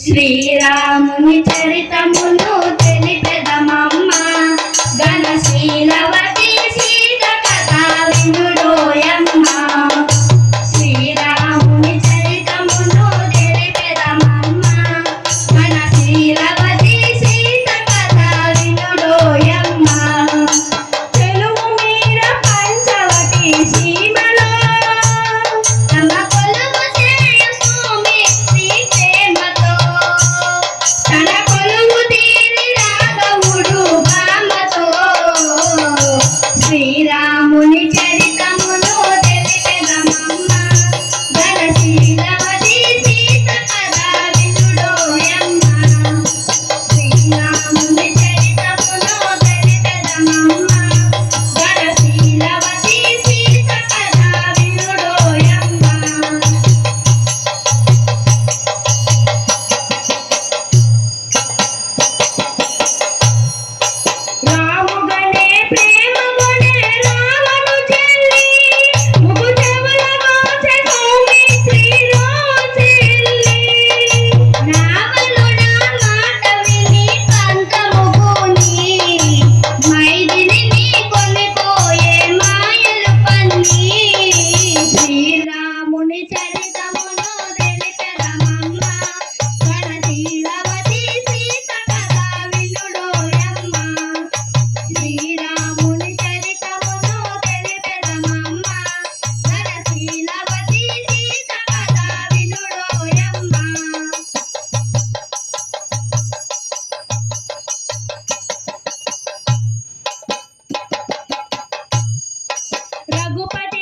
శ్రీరాముని చరితమును Ragupati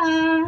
Bye.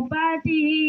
body